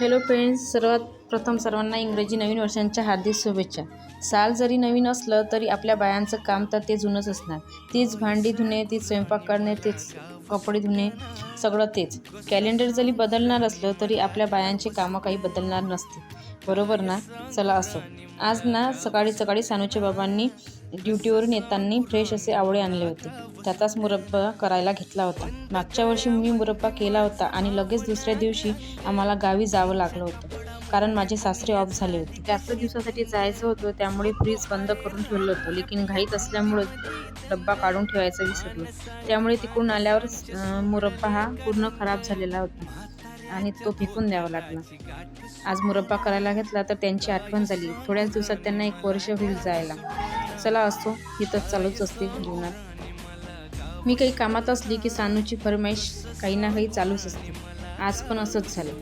Hello friends सर्वात प्रथम सर्वांना इंग्रजी नवीन वर्षांच्या हार्दिक शुभेच्छा. साल जरी नवीन असलं तरी आपल्या बायांचं काम तर ते जुनंच असणार. तीच भांडी धुणे तीच स्वयंपाक करणे तेच कपडे धुणे सगळं तेच. कॅलेंडर जरी बदलणार असलं तरी आपल्या बायांचे कामं काही बदलणार नसते. बरोबर ना? चला असो. आज ना सकाळी सकाळी सानूच्या बाबांनी ड्युटीवरून येताना फ्रेश असे आवळे आणले होते. त्याचाच मुरब्बा करायला घेतला होता. मागच्या वर्षी मी मुरब्बा केला होता आणि लगेच दुसऱ्या दिवशी आम्हाला गावी जावं लागलं होतं. कारण माझे सासरे ऑफ झाले होते. जास्त दिवसासाठी जायचं होतं त्यामुळे फ्रीज बंद करून ठेवलं होतं. लेकिन घाईत असल्यामुळं डब्बा काढून ठेवायचं विसरलो. त्यामुळे तिकडून आल्यावर मुरब्बा हा पूर्ण खराब झालेला होता. आणि तो फेकून द्यावा लागला. आज मुरब्बा करायला घेतला तर त्यांची आठवण झाली. थोड्याच दिवसात त्यांना एक वर्ष होईल जायला. चला असतो ही तर चालूच असते जीवनात. मी काही कामात असली की सानूची फरमाईश काही ना काही चालूच असते. आज पण असंच झालं.